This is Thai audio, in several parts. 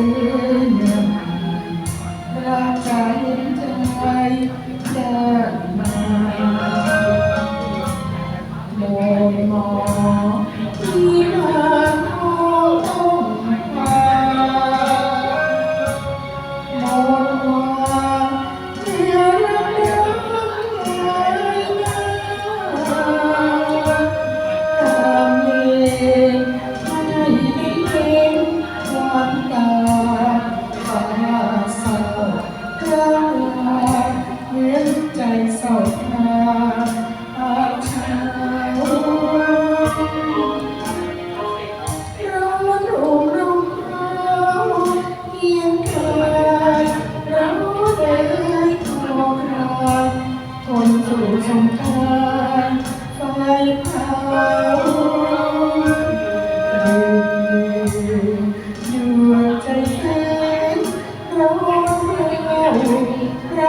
Amen.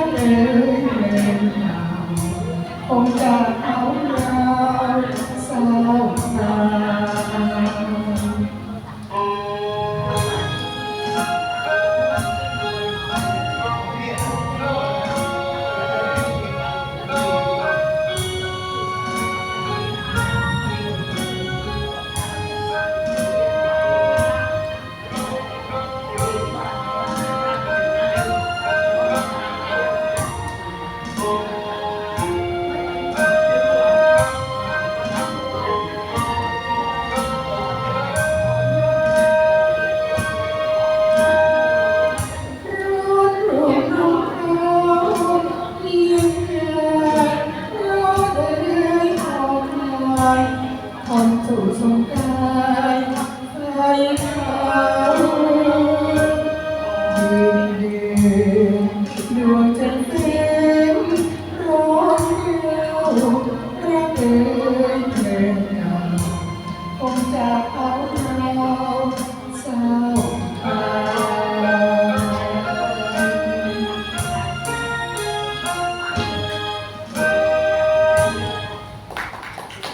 เดินเดินทางคงจะายทำสู่สงกายไฟขาวดืนยืน